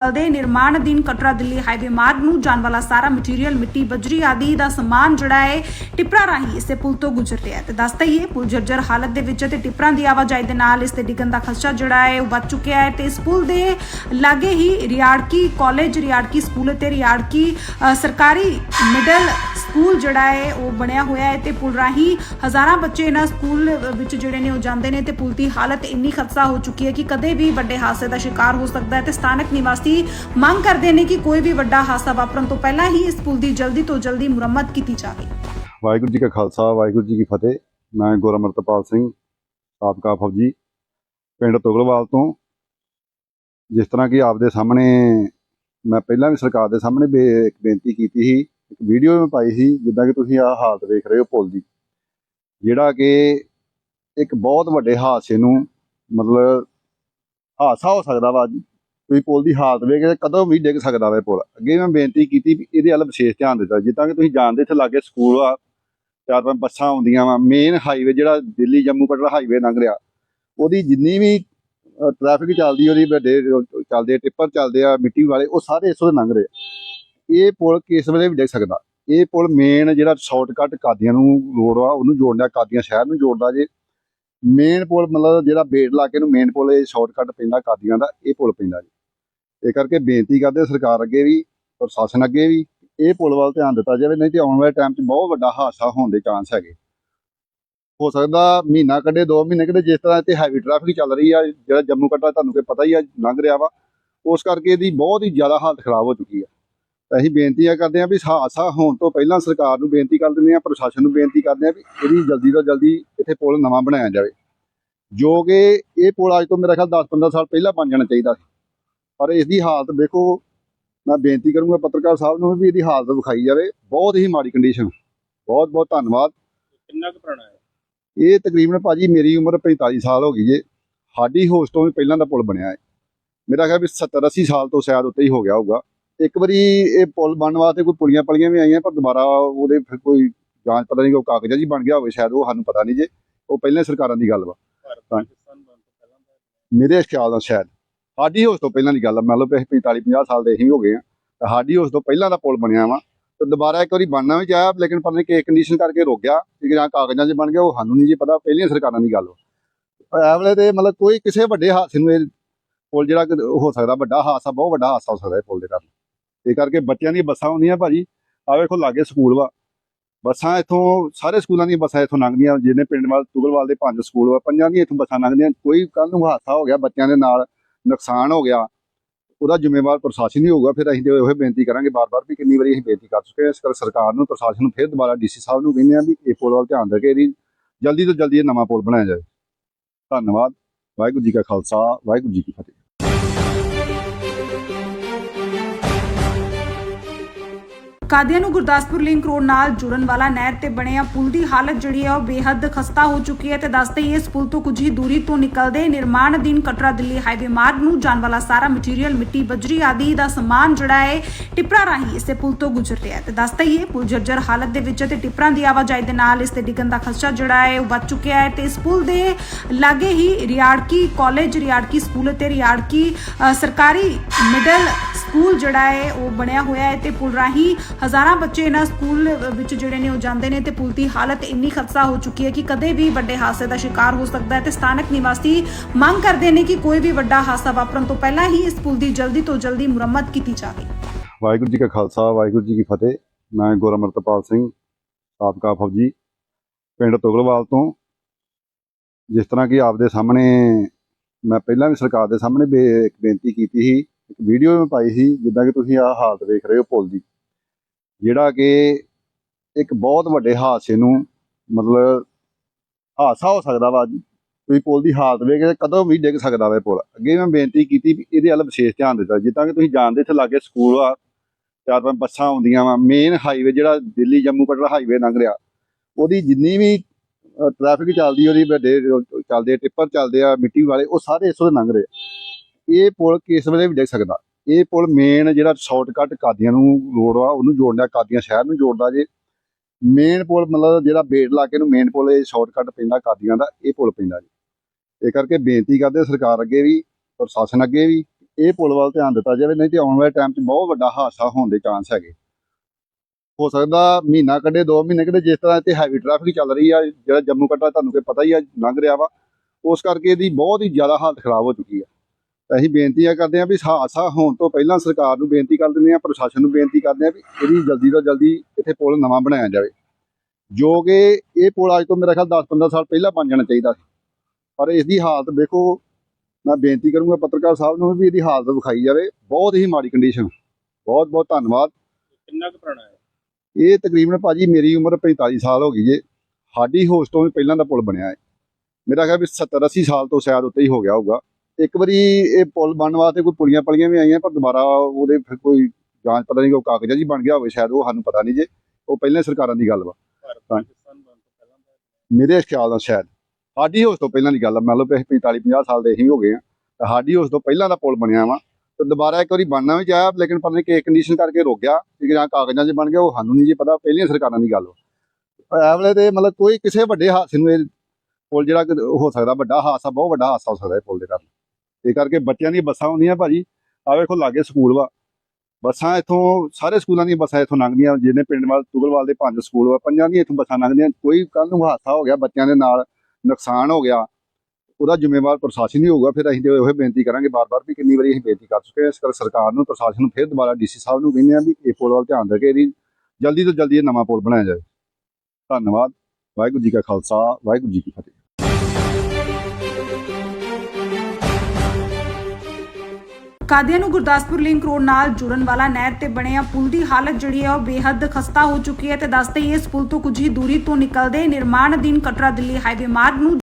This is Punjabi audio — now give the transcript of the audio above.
ਦੇ ਨਿਰਮਾਣ ਅਧੀਨ ਕਟਰਾ ਦਿੱਲੀ ਹਾਈਵੇ ਮਾਰਗ ਨੂੰ ਜਾਣ ਵਾਲਾ ਸਾਰਾ ਮਟੀਰੀਅਲ ਮਿੱਟੀ, ਬਜਰੀ ਆਦਿ ਦਾ ਸਮਾਨ ਜਿਹੜਾ ਹੈ, ਟਿੱਪਰਾਂ ਰਾਹੀਂ ਇਸੇ ਪੁਲ ਤੋਂ ਗੁਜ਼ਰ ਰਿਹਾ ਹੈ। ਤੇ ਦੱਸਦਾ ਹੀ ਪੁਲ ਜਰਜਰ ਹਾਲਤ ਦੇ ਵਿੱਚ ਤੇ ਟਿੱਪਰਾਂ ਦੀ ਆਵਾਜਾਈ ਦੇ ਨਾਲ ਇਸ ਤੇ ਡਿੱਗਣ ਦਾ ਖਦਸ਼ਾ ਜਿਹੜਾ ਹੈ, ਉਹ ਵੱਧ ਚੁੱਕਿਆ ਹੈ ਤੇ ਇਸ ਪੁਲ ਦੇ ਲਾਗੇ ਹੀ ਰਿਆੜਕੀ ਕਾਲਜ ਰਿਆੜਕੀ ਸਕੂਲ ਤੇ ਰਿਆੜਕੀ ਸਰਕਾਰੀ ਮਿਡਲ ਸਕੂਲ ਜਿਹੜਾ ਹੈ, ਉਹ ਬਣਿਆ ਹੋਇਆ ਹੈ ਤੇ ਪੁਲ ਰਾਹੀਂ ਹਜ਼ਾਰਾਂ ਬੱਚੇ ਇਹਨਾਂ ਸਕੂਲ ਵਿੱਚ ਜਿਹੜੇ ਨੇ, ਉਹ ਜਾਂਦੇ ਨੇ ਤੇ ਪੁਲ ਦੀ ਹਾਲਤ ਇੰਨੀ ਖਦਸ਼ਾ ਹੋ ਚੁੱਕੀ ਹੈ ਕਿ ਕਦੇ ਵੀ ਵੱਡੇ ਹਾਦਸੇ ਦਾ ਸ਼ਿਕਾਰ ਹੋ ਸਕਦਾ ਹੈ ਤੇ ਸਥਾਨਕ ਨਿਵਾਸੀ ਮੰਗ ਕਰਦੇ ਨੇ ਕਿ ਕੋਈ ਵੀ ਵੱਡਾ ਹਾਦਸਾ ਵਾਪਰਨ ਤੋਂ ਪਹਿਲਾਂ ਹੀ ਇਸ ਪੁਲ ਦੀ ਜਲਦੀ ਤੋਂ ਜਲਦੀ ਮੁਰੰਮਤ ਕੀਤੀ ਜਾਵੇ? ਵਾਹਿਗੁਰੂ ਜੀ ਕਾ ਖਾਲਸਾ, ਵਾਹਿਗੁਰੂ ਜੀ ਕੀ ਫਤਿਹ। ਮੈਂ ਗੁਰਮਰਤਪਾਲ ਸਿੰਘ, ਸਾਬਕਾ ਫੌਜੀ ਪਿੰਡ ਤੁਗਲਵਾਲ ਤੋਂ। ਜਿਸ ਤਰ੍ਹਾਂ ਕਿ ਆਪਦੇ ਸਾਹਮਣੇ ਮੈਂ ਪਹਿਲਾਂ ਵੀ ਸਰਕਾਰ ਦੇ ਸਾਹਮਣੇ ਇੱਕ ਬੇਨਤੀ ਕੀਤੀ ਸੀ, ਇੱਕ ਵੀਡੀਓ ਮੈਂ ਪਾਈ ਸੀ, ਜਿੱਦਾਂ ਕਿ ਤੁਸੀਂ ਆਹ ਹਾਲਤ ਵੇਖ ਰਹੇ ਹੋ ਪੁਲ ਦੀ। ਜਿਹੜਾ ਕਿ ਇੱਕ ਬਹੁਤ ਵੱਡੇ ਹਾਦਸੇ ਨੂੰ ਮਤਲਬ ਹਾਦਸਾ ਹੋ ਸਕਦਾ ਵਾ ਤੁਸੀਂ ਪੁਲ ਦੀ ਹਾਲਤ ਵੇਖ ਕੇ ਕਦੋਂ ਵੀ ਡਿੱਗ ਸਕਦਾ ਵਾ ਪੁਲ। ਅੱਗੇ ਮੈਂ ਬੇਨਤੀ ਕੀਤੀ ਵੀ ਇਹਦੇ ਵੱਲ ਵਿਸ਼ੇਸ਼ ਧਿਆਨ ਦਿੱਤਾ, ਜਿੱਦਾਂ ਕਿ ਤੁਸੀਂ ਜਾਣਦੇ ਇੱਥੇ ਲਾਗੇ ਸਕੂਲ ਆ, ਚਾਰ ਪੰਜ ਬੱਸਾਂ ਆਉਂਦੀਆਂ ਵਾ ਮੇਨ ਹਾਈਵੇ ਜਿਹੜਾ ਦਿੱਲੀ ਜੰਮੂ ਕਟੜਾ ਹਾਈਵੇ ਲੰਘ ਰਿਹਾ, ਉਹਦੀ ਜਿੰਨੀ ਵੀ ਟ੍ਰੈਫਿਕ ਚੱਲਦੀ ਉਹਦੀ ਵੱਡੇ ਚੱਲਦੇ ਟਿੱਪਰ ਚੱਲਦੇ ਆ, ਮਿੱਟੀ ਵਾਲੇ, ਉਹ ਸਾਰੇ ਇਸ ਵੇਲੇ ਲੰਘ ਰਹੇ ਆ। ਇਹ ਪੁਲ ਕਿਸ ਵੇਲੇ ਵੀ ਡਿੱਗ ਸਕਦਾ। ਇਹ ਪੁਲ ਮੇਨ ਜਿਹੜਾ ਸ਼ਾਰਟਕਟ ਕਾਦੀਆਂ ਨੂੰ ਰੋਡ ਆ ਉਹਨੂੰ ਜੋੜਦਾ ਕਾਦੀਆਂ ਸ਼ਹਿਰ ਨੂੰ ਜੋੜਦਾ ਜੇ। ਮੇਨ ਪੁਲ ਮਤਲਬ ਜਿਹੜਾ ਬੇੜ ਇਲਾਕੇ ਨੂੰ ਮੇਨ ਪੁਲ, ਇਹ ਸ਼ਾਰਟਕਟ ਪੈਂਦਾ ਕਾਦੀਆਂ ਦਾ, ਇਹ ਪੁਲ ਪੈਂਦਾ ਜੀ। ਇਹ ਕਰਕੇ ਬੇਨਤੀ ਕਰਦੇ ਸਰਕਾਰ ਅੱਗੇ ਵੀ, ਪ੍ਰਸ਼ਾਸਨ ਅੱਗੇ ਵੀ, ਇਹ ਪੁਲ ਵੱਲ ਧਿਆਨ ਦਿੱਤਾ ਜਾਵੇ, ਨਹੀਂ ਤੇ ਆਉਣ ਵਾਲੇ ਟਾਈਮ 'ਚ ਬਹੁਤ ਵੱਡਾ ਹਾਦਸਾ ਹੋਣ ਦੇ ਚਾਂਸ ਹੈਗੇ। ਹੋ ਸਕਦਾ ਮਹੀਨਾ ਕੱਢੇ 2 ਮਹੀਨੇ ਕੱਢੇ, ਜਿਸ ਤਰ੍ਹਾਂ ਇੱਥੇ ਹੈਵੀ ਟ੍ਰੈਫਿਕ ਚੱਲ ਰਹੀ ਆ, ਜਿਹੜਾ ਜੰਮੂ ਕਟੜਾ ਤੁਹਾਨੂੰ ਕਿ ਪਤਾ ਹੀ ਆ, ਲੰਘ ਰਿਹਾ ਵਾ, ਉਸ ਕਰਕੇ ਇਹਦੀ ਬਹੁਤ ਹੀ ਜ਼ਿਆਦਾ ਹਾਲਤ ਖਰਾਬ ਹੋ ਚੁੱਕੀ ਆ। ਅਸੀਂ ਬੇਨਤੀਆਂ ਕਰਦੇ ਹਾਂ ਵੀ ਹਾਦਸਾ ਹੋਣ ਤੋਂ ਪਹਿਲਾਂ ਸਰਕਾਰ ਨੂੰ ਬੇਨਤੀ ਕਰ ਦਿੰਦੇ ਹਾਂ ਪ੍ਰਸ਼ਾਸਨ ਨੂੰ ਬੇਨਤੀ ਕਰਦੇ ਹਾਂ ਵੀ ਇਹਦੀ ਜਲਦੀ ਤੋਂ ਜਲਦੀ ਇੱਥੇ ਪੁਲ ਨਵਾਂ ਬਣਾਇਆ ਜਾਵੇ। ਜੋ ਕਿ ਇਹ ਪੁਲ ਅੱਜ ਤੋਂ ਮੇਰਾ ਖਿਆਲ 10-15 ਸਾਲ ਪਹਿਲਾਂ ਬਣ ਜਾਣਾ ਚਾਹੀਦਾ ਸੀ। ਪਰ ਇਸ ਦੀ ਹਾਲਤ ਦੇਖੋ ਮੈਂ ਬੇਨਤੀ ਕਰੂੰਗਾ ਪੱਤਰਕਾਰ ਸਾਹਿਬ ਨੂੰ ਵੀ ਇਹਦੀ ਹਾਲਤ ਵਿਖਾਈ ਜਾਵੇ। ਬਹੁਤ ਹੀ ਮਾੜੀ ਕੰਡੀਸ਼ਨ ਬਹੁਤ ਬਹੁਤ ਧੰਨਵਾਦ। ਕਿੰਨਾ ਕੁ ਪੁਰਾਣਾ ਹੈ? ਇਹ ਤਕਰੀਬਨ ਭਾਜੀ ਮੇਰੀ ਉਮਰ 45 ਸਾਲ ਹੋ ਗਈ ਜੇ ਸਾਡੀ ਹੋਸ਼ ਤੋਂ ਵੀ ਪਹਿਲਾਂ ਦਾ ਪੁਲ ਬਣਿਆ ਹੈ ਮੇਰਾ ਖਿਆਲ ਵੀ 70 80 ਸਾਲ ਤੋਂ ਸ਼ਾਇਦ ਉੱਤੇ ਹੀ ਹੋ ਗਿਆ ਹੋਊਗਾ। ਇੱਕ ਵਾਰੀ ਇਹ ਪੁਲ ਬਣਨ ਵਾਸਤੇ ਕੋਈ ਪੁਲੀਆਂ ਪਲੀਆਂ ਵੀ ਆਈਆਂ ਪਰ ਦੁਬਾਰਾ ਉਹਦੇ ਫਿਰ ਕੋਈ ਜਾਂਚ ਪਤਾ ਨਹੀਂ ਕੋਈ ਕਾਗਜ਼ਾਂ ਜੀ ਬਣ ਗਿਆ ਹੋਵੇ ਸ਼ਾਇਦ ਉਹ ਸਾਨੂੰ ਪਤਾ ਨਹੀਂ ਜੇ। ਉਹ ਪਹਿਲਾਂ ਸਰਕਾਰਾਂ ਦੀ ਗੱਲ ਵਾ। ਦਾ? ਮੇਰੇ ਖਿਆਲ ਨਾਲ ਸ਼ਾਇਦ। ਸਾਡੀ ਹੋਸ਼ ਤੋਂ ਪਹਿਲਾਂ ਦੀ ਗੱਲ ਆ, ਮੰਨ ਲਓ ਵੀ ਅਸੀਂ 45 50 ਸਾਲ ਦੇ ਹੀ ਹੋ ਗਏ ਆ, ਤਾਂ ਸਾਡੀ ਹੋਸ਼ ਤੋਂ ਪਹਿਲਾਂ ਦਾ ਪੁਲ ਬਣਿਆ ਵਾ, ਤੇ ਦੁਬਾਰਾ ਇੱਕ ਵਾਰੀ ਬਣਨਾ ਵੀ ਚਾਹਿਆ, ਲੇਕਿਨ ਪਤਾ ਨਹੀਂ ਕਿ ਕੰਡੀਸ਼ਨ ਕਰਕੇ ਰੁਕ ਗਿਆ ਕਿ ਜਾਂ ਕਾਗਜ਼ਾਂ 'ਚ ਬਣ ਗਿਆ, ਉਹ ਸਾਨੂੰ ਨਹੀਂ ਜੀ ਪਤਾ, ਪਹਿਲੀਆਂ ਸਰਕਾਰਾਂ ਦੀ ਗੱਲ ਵਾ। ਤੇ ਮਤਲਬ ਕੋਈ ਕਿਸੇ ਵੱਡੇ ਹਾਦਸੇ ਨੂੰ ਇਹ ਪੁਲ ਜਿਹੜਾ ਹੋ ਸਕਦਾ, ਵੱਡਾ ਹਾਦਸਾ, ਬਹੁਤ ਵੱਡਾ ਹਾਦਸਾ ਹੋ ਸਕਦਾ ਇਹ ਪੁਲ ਦੇ ਕਾਰਨ। ਇਹ ਕਰਕੇ ਬੱਚਿਆਂ ਦੀਆਂ ਬੱਸਾਂ ਹੁੰਦੀਆਂ ਭਾਜੀ ਆ ਵੇਖੋ ਲਾਗੇ ਸਕੂਲ ਵਾ, ਬੱਸਾਂ ਇੱਥੋਂ, ਸਾਰੇ ਸਕੂਲਾਂ ਦੀਆਂ ਬੱਸਾਂ ਇੱਥੋਂ ਲੰਘਦੀਆਂ ਜਿਹਨੇ ਪਿੰਡ ਵਾਲ, ਤੁਗਲਵਾਲ ਦੇ ਪੰਜ ਸਕੂਲ ਵਾ, ਪੰਜਾਂ ਦੀਆਂ ਇੱਥੋਂ ਬੱਸਾਂ ਲੰਘਦੀਆਂ, ਕੋਈ ਕੱਲ ਨੂੰ ਹਾਦਸਾ ਹੋ ਗਿਆ ਬੱਚਿਆਂ ਦੇ ਨਾਲ ਨੁਕਸਾਨ ਹੋ ਗਿਆ, ਉਹਦਾ ਜ਼ਿੰਮੇਵਾਰ ਪ੍ਰਸ਼ਾਸਨ ਹੀ ਹੋਊਗਾ, ਫਿਰ ਅਸੀਂ ਤੇ ਉਹ ਬੇਨਤੀ ਕਰਾਂਗੇ, ਬਾਰ-ਬਾਰ ਵੀ ਕਿੰਨੀ ਵਾਰੀ ਅਸੀਂ ਬੇਨਤੀ ਕਰ ਚੁੱਕੇ ਹਾਂ, ਇਸ ਕਰਕੇ ਸਰਕਾਰ ਨੂੰ, ਪ੍ਰਸ਼ਾਸਨ ਨੂੰ ਫਿਰ ਦੁਬਾਰਾ ਡੀਸੀ ਸਾਹਿਬ ਨੂੰ ਕਹਿੰਦੇ ਆ ਵੀ ਇਹ ਪੁਲ ਵੱਲ ਧਿਆਨ ਦੇ ਕੇ ਇਹਦੀ ਜਲਦੀ ਤੋਂ ਜਲਦੀ ਇਹ ਨਵਾਂ ਪੁਲ ਬਣਾਇਆ ਜਾਵੇ। ਧੰਨਵਾਦ, ਵਾਹਿਗੁਰੂ ਜੀ ਕਾ ਖਾਲਸਾ, ਵਾਹਿਗੁਰੂ ਜੀ ਕੀ ਫਤਿਹ। ਕਾਦੀਆਂ ਨੂੰ ਗੁਰਦਾਸਪੁਰ ਲਿੰਕ ਰੋਡ ਨਾਲ ਜੁੜਨ ਵਾਲਾ ਨਹਿਰ ਤੇ ਬਣਿਆ ਪੁਲ ਦੀ ਹਾਲਤ ਜਿਹੜੀ ਹੈ ਉਹ ਬੇਹੱਦ ਖਸਤਾ ਹੋ ਚੁੱਕੀ ਹੈ ਤੇ ਦੱਸਦੇ ਹੀ ਇਸ ਪੁਲ ਤੋਂ ਕੁਝ ਹੀ ਦੂਰੀ ਤੋਂ ਨਿਕਲਦੇ ਨਿਰਮਾਣ ਅਧੀਨ ਕਟਰਾ ਦਿੱਲੀ ਹਾਈਵੇ ਮਾਰਗ ਨੂੰ ਜਾਣ ਵਾਲਾ ਸਾਰਾ ਮਟੀਰੀਅਲ, ਮਿੱਟੀ, ਬਜਰੀ ਆਦਿ ਦਾ ਸਮਾਨ ਜਿਹੜਾ ਹੈ ਟਿੱਪਰਾਂ ਰਾਹੀਂ ਇਸੇ ਪੁਲ ਤੋਂ ਗੁਜ਼ਰ ਰਿਹਾ ਹੈ। ਤੇ ਦੱਸਦਾ ਹੀ ਹੈ ਪੁਲ ਜਰਜਰ ਹਾਲਤ ਦੇ ਵਿੱਚ ਹੈ ਤੇ ਟਿੱਪਰਾਂ ਦੀ ਆਵਾਜਾਈ ਦੇ ਨਾਲ ਇਸ ਤੇ ਡਿੱਗਣ ਦਾ ਖਦਸ਼ਾ ਜਿਹੜਾ ਹੈ ਉਹ ਵੱਧ ਚੁੱਕਿਆ ਹੈ ਤੇ ਇਸ ਪੁਲ ਦੇ ਲਾਗੇ ਹੀ ਰਿਆੜਕੀ ਕਾਲਜ, ਰਿਆੜਕੀ ਸਕੂਲ ਤੇ ਰਿਆੜਕੀ ਸਰਕਾਰੀ ਮਿਡਲ ਸਕੂਲ ਜਿਹੜਾ ਹੈ, ਉਹ ਬਣਿਆ ਹੋਇਆ ਹੈ ਤੇ ਪੁਲ ਰਾਹੀਂ ਹਜ਼ਾਰਾਂ ਬੱਚੇ ਇਹਨਾਂ ਸਕੂਲ ਵਿੱਚ ਜਿਹੜੇ ਨੇ, ਉਹ ਜਾਂਦੇ ਨੇ ਤੇ ਪੁਲ ਦੀ ਹਾਲਤ ਇੰਨੀ ਖਤਸਾ ਹੋ ਚੁੱਕੀ ਹੈ ਕਿ ਕਦੇ ਵੀ ਵੱਡੇ ਹਾਦਸੇ ਦਾ ਸ਼ਿਕਾਰ ਹੋ ਸਕਦਾ ਹੈ ਤੇ ਸਥਾਨਕ ਨਿਵਾਸੀ ਮੰਗ ਕਰਦੇ ਨੇ ਕਿ ਕੋਈ ਵੀ ਵੱਡਾ ਹਾਦਸਾ ਵਾਪਰਨ ਤੋਂ ਪਹਿਲਾਂ ਹੀ ਇਸ ਪੁਲ ਦੀ ਜਲਦੀ ਤੋਂ ਜਲਦੀ ਮੁਰੰਮਤ ਕੀਤੀ ਜਾਵੇ। ਵਾਹਿਗੁਰੂ ਜੀ ਕਾ ਖਾਲਸਾ, ਵਾਹਿਗੁਰੂ ਜੀ ਕੀ ਫਤਿਹ। ਮੈਂ ਗੁਰਮਰਤਪਾਲ ਸਿੰਘ, ਸਾਬਕਾ ਫੌਜੀ ਪਿੰਡ ਤੁਗਲਵਾਲ ਤੋਂ। ਜਿਸ ਤਰ੍ਹਾਂ ਕਿ ਆਪਦੇ ਸਾਹਮਣੇ, ਮੈਂ ਪਹਿਲਾਂ ਵੀ ਸਰਕਾਰ ਦੇ ਸਾਹਮਣੇ ਇੱਕ ਬੇਨਤੀ ਕੀਤੀ ਸੀ ਵੀਡੀਓ ਮੈਂ ਪਾਈ ਸੀ, ਜਿੱਦਾਂ ਕਿ ਤੁਸੀਂ ਆਹ ਹਾਲਤ ਵੇਖ ਰਹੇ ਹੋ ਪੁਲ ਦੀ। ਜਿਹੜਾ ਕਿ ਇੱਕ ਬਹੁਤ ਵੱਡੇ ਹਾਦਸੇ ਨੂੰ ਮਤਲਬ ਹਾਦਸਾ ਹੋ ਸਕਦਾ ਵਾ ਤੁਸੀਂ ਪੁਲ ਦੀ ਹਾਲਤ ਵੇਖ ਕੇ ਕਦੋਂ ਵੀ ਡਿੱਗ ਸਕਦਾ ਵਾ ਪੁਲ। ਅੱਗੇ ਮੈਂ ਬੇਨਤੀ ਕੀਤੀ ਵੀ ਇਹਦੇ ਵੱਲ ਵਿਸ਼ੇਸ਼ ਧਿਆਨ ਦਿੱਤਾ। ਜਿੱਦਾਂ ਕਿ ਤੁਸੀਂ ਜਾਣਦੇ ਇੱਥੇ ਲਾਗੇ ਸਕੂਲ ਆ, ਚਾਰ ਪੰਜ ਬੱਸਾਂ ਆਉਂਦੀਆਂ ਵਾ। ਮੇਨ ਹਾਈਵੇ ਜਿਹੜਾ ਦਿੱਲੀ ਜੰਮੂ ਕਟੜਾ ਹਾਈਵੇ ਲੰਘ ਰਿਹਾ। ਉਹਦੀ ਜਿੰਨੀ ਵੀ ਟ੍ਰੈਫਿਕ ਚੱਲਦੀ ਉਹਦੀ ਵੱਡੇ, ਚੱਲਦੇ ਟਿੱਪਰ ਚੱਲਦੇ ਆ, ਮਿੱਟੀ ਵਾਲੇ, ਉਹ ਸਾਰੇ ਇਸ ਵੇਲੇ ਲੰਘ ਰਹੇ ਆ। ਇਹ ਪੁਲ ਕਿਸ ਵੇਲੇ ਵੀ ਡਿੱਗ ਸਕਦਾ? ਇਹ ਪੁਲ ਮੇਨ ਜਿਹੜਾ ਸ਼ਾਰਟਕਟ ਕਾਦੀਆਂ ਨੂੰ ਰੋਡ ਆ, ਉਹਨੂੰ ਜੋੜਦਾ ਕਾਦੀਆਂ ਸ਼ਹਿਰ ਨੂੰ ਜੋੜਦਾ ਜੇ। ਮੇਨ ਪੁਲ ਮਤਲਬ ਜਿਹੜਾ ਬੇੜ ਇਲਾਕੇ ਨੂੰ ਮੇਨ ਪੁਲ, ਇਹ ਸ਼ਾਰਟਕਟ ਪੈਂਦਾ ਕਾਦੀਆਂ ਦਾ, ਇਹ ਪੁਲ ਪੈਂਦਾ ਜੀ। ਇਹ ਕਰਕੇ ਬੇਨਤੀ ਕਰਦੇ ਸਰਕਾਰ ਅੱਗੇ ਵੀ, ਪ੍ਰਸ਼ਾਸਨ ਅੱਗੇ ਵੀ, ਇਹ ਪੁਲ ਵੱਲ ਧਿਆਨ ਦਿੱਤਾ ਜਾਵੇ, ਨਹੀਂ ਤੇ ਆਉਣ ਵਾਲੇ ਟਾਈਮ 'ਚ ਬਹੁਤ ਵੱਡਾ ਹਾਦਸਾ ਹੋਣ ਦੇ ਚਾਂਸ ਹੈਗੇ। ਹੋ ਸਕਦਾ ਮਹੀਨਾ ਕੱਢੇ 2 ਮਹੀਨੇ ਕੱਢੇ, ਜਿਸ ਤਰ੍ਹਾਂ ਇੱਥੇ ਹੈਵੀ ਟ੍ਰੈਫਿਕ ਚੱਲ ਰਹੀ ਆ, ਜਿਹੜਾ ਜੰਮੂ ਕਟੜਾ ਤੁਹਾਨੂੰ ਕਿ ਪਤਾ ਹੀ ਆ, ਲੰਘ ਰਿਹਾ ਵਾ। ਉਸ ਕਰਕੇ ਇਹਦੀ ਬਹੁਤ ਹੀ ਜ਼ਿਆਦਾ ਹਾਲਤ ਖਰਾਬ ਹੋ ਚੁੱਕੀ ਆ। ਅਸੀਂ ਬੇਨਤੀਆਂ ਕਰਦੇ ਹਾਂ ਵੀ ਹਾਦਸਾ ਹੋਣ ਤੋਂ ਪਹਿਲਾਂ ਸਰਕਾਰ ਨੂੰ ਬੇਨਤੀ ਕਰ ਦਿੰਦੇ ਹਾਂ ਪ੍ਰਸ਼ਾਸਨ ਨੂੰ ਬੇਨਤੀ ਕਰਦੇ ਹਾਂ ਵੀ ਇਹਦੀ ਜਲਦੀ ਤੋਂ ਜਲਦੀ ਇੱਥੇ ਪੁਲ ਨਵਾਂ ਬਣਾਇਆ ਜਾਵੇ। ਜੋ ਕਿ ਇਹ ਪੁਲ ਅੱਜ ਤੋਂ ਮੇਰਾ ਖਿਆਲ 10-15 ਸਾਲ ਪਹਿਲਾਂ ਬਣ ਜਾਣਾ ਚਾਹੀਦਾ ਸੀ। ਪਰ ਇਸ ਦੀ ਹਾਲਤ ਦੇਖੋ ਮੈਂ ਬੇਨਤੀ ਕਰੂੰਗਾ ਪੱਤਰਕਾਰ ਸਾਹਿਬ ਨੂੰ ਵੀ ਇਹਦੀ ਹਾਲਤ ਵਿਖਾਈ ਜਾਵੇ। ਬਹੁਤ ਹੀ ਮਾੜੀ ਕੰਡੀਸ਼ਨ ਬਹੁਤ ਬਹੁਤ ਧੰਨਵਾਦ। ਕਿੰਨਾ ਕੁ ਪੁਰਾਣਾ ਹੈ? ਇਹ ਤਕਰੀਬਨ ਭਾਜੀ ਮੇਰੀ ਉਮਰ 45 ਸਾਲ ਹੋ ਗਈ ਜੇ। ਸਾਡੀ ਹੋਸ਼ ਤੋਂ ਵੀ ਪਹਿਲਾਂ ਦਾ ਪੁਲ ਬਣਿਆ ਹੈ। ਮੇਰਾ ਖਿਆਲ ਵੀ 70 80 ਸਾਲ ਤੋਂ ਸ਼ਾਇਦ ਉੱਤੇ ਹੀ ਹੋ ਗਿਆ ਹੋਊਗਾ। ਇੱਕ ਵਾਰੀ ਇਹ ਪੁਲ ਬਣਨ ਵਾਸਤੇ ਕੋਈ ਪੁਲੀਆਂ ਪਲੀਆਂ ਵੀ ਆਈਆਂ ਪਰ ਦੁਬਾਰਾ ਉਹਦੇ ਫਿਰ ਕੋਈ ਜਾਂਚ ਪਤਾ ਨਹੀਂ ਕੋਈ ਕਾਗਜ਼ਾਂ ਜੀ ਬਣ ਗਿਆ ਹੋਵੇ ਸ਼ਾਇਦ ਉਹ ਸਾਨੂੰ ਪਤਾ ਨਹੀਂ ਜੇ। ਉਹ ਪਹਿਲਾਂ ਸਰਕਾਰਾਂ ਦੀ ਗੱਲ ਵਾ। ਦਾ ਮੇਰੇ ਖਿਆਲ ਨਾਲ ਸ਼ਾਇਦ। ਸਾਡੀ ਹੋਸ਼ ਤੋਂ ਪਹਿਲਾਂ ਦੀ ਗੱਲ ਆ ਮੰਨ ਲਓ ਕਿ ਅਸੀਂ 45 50 ਸਾਲ ਦੇ ਹੀ ਹੋ ਗਏ ਆ ਤਾਂ ਸਾਡੀ ਹੋਸ਼ ਤੋਂ ਪਹਿਲਾਂ ਦਾ ਪੁਲ ਬਣਿਆ ਵਾ ਤੇ ਦੁਬਾਰਾ ਇੱਕ ਵਾਰੀ ਬਣਨਾ ਵੀ ਚਾਹਿਆ ਲੇਕਿਨ ਪਤਾ ਨਹੀਂ ਕਿ ਕੰਡੀਸ਼ਨ ਕਰਕੇ ਰੁਕ ਗਿਆ ਕਿ ਜਾਂ ਕਾਗਜ਼ਾਂ 'ਚ ਬਣ ਗਿਆ ਉਹ ਸਾਨੂੰ ਨਹੀਂ ਜੀ ਪਤਾ ਪਹਿਲੀਆਂ ਸਰਕਾਰਾਂ ਦੀ ਗੱਲ ਵਾ। ਐ ਵੇਲੇ ਤੇ ਮਤਲਬ ਕੋਈ ਕਿਸੇ ਵੱਡੇ ਹਾਦਸੇ ਨੂੰ ਇਹ ਪੁਲ ਜਿਹੜਾ ਹੋ ਸਕਦਾ ਵੱਡਾ ਹਾਦਸਾ ਬਹੁਤ ਵੱਡਾ ਹਾਦਸਾ ਹੋ ਸਕਦਾ ਇਹ ਪੁਲ ਦੇ ਕਾਰਨ। ਇਹ ਕਰਕੇ ਬੱਚਿਆਂ ਦੀਆਂ ਬੱਸਾਂ ਹੁੰਦੀਆਂ ਭਾਜੀ। ਆ ਵੇਖੋ ਲਾਗੇ ਸਕੂਲ ਵਾ। ਬੱਸਾਂ ਇੱਥੋਂ, ਸਾਰੇ ਸਕੂਲਾਂ ਦੀਆਂ ਬੱਸਾਂ ਇੱਥੋਂ ਲੰਘਦੀਆਂ। ਜਿਹਨੇ ਪਿੰਡ ਵਾਲ, ਤੁਗਲਵਾਲ ਦੇ ਪੰਜ ਸਕੂਲ ਵਾ, ਪੰਜਾਂ ਦੀਆਂ ਇੱਥੋਂ ਬੱਸਾਂ ਲੰਘਦੀਆਂ। ਕੋਈ ਕੱਲ ਨੂੰ ਹਾਦਸਾ ਹੋ ਗਿਆ, ਬੱਚਿਆਂ ਦੇ ਨਾਲ ਨੁਕਸਾਨ ਹੋ ਗਿਆ। ਉਹਦਾ ਜ਼ਿੰਮੇਵਾਰ ਪ੍ਰਸ਼ਾਸਨ ਹੀ ਹੋਊਗਾ। ਫਿਰ ਅਸੀਂ ਤੇ ਉਹ ਬੇਨਤੀ ਕਰਾਂਗੇ, ਬਾਰ-ਬਾਰ ਵੀ ਕਿੰਨੀ ਵਾਰੀ ਅਸੀਂ ਬੇਨਤੀ ਕਰ ਚੁੱਕੇ ਹਾਂ। ਇਸ ਕਰਕੇ ਸਰਕਾਰ ਨੂੰ, ਪ੍ਰਸ਼ਾਸਨ ਨੂੰ ਫਿਰ ਦੁਬਾਰਾ ਡੀਸੀ ਸਾਹਿਬ ਨੂੰ ਕਹਿੰਦੇ ਆ ਵੀ ਇਹ ਪੁਲ ਵੱਲ ਧਿਆਨ ਦੇ ਕੇ ਇਹਦੀ ਜਲਦੀ ਤੋਂ ਜਲਦੀ ਇਹ ਨਵਾਂ ਪੁਲ ਬਣਾਇਆ ਜਾਵੇ। ਧੰਨਵਾਦ। ਵਾਹਿਗੁਰੂ ਜੀ ਕਾ ਖਾਲਸਾ, ਵਾਹਿਗੁਰੂ ਜੀ ਕੀ ਫਤਿਹ। ਕਾਦੀਆਂ ਨੂੰ ਗੁਰਦਾਸਪੁਰ ਲਿੰਕ ਰੋਡ ਨਾਲ ਜੁੜਨ ਵਾਲਾ ਨਹਿਰ ਤੇ ਬਣਿਆ ਪੁਲ ਦੀ ਹਾਲਤ ਜਿਹੜੀ ਹੈ ਉਹ ਬੇਹੱਦ ਖਸਤਾ ਹੋ ਚੁੱਕੀ ਹੈ ਤੇ ਦੱਸਦੇ ਇਸ ਪੁਲ ਤੋਂ ਕੁਝ ਹੀ ਦੂਰੀ ਤੋਂ ਨਿਕਲਦੇ ਨਿਰਮਾਣ ਅਧੀਨ ਕਟਰਾ ਦਿੱਲੀ ਹਾਈਵੇ ਮਾਰਗ ਨੂੰ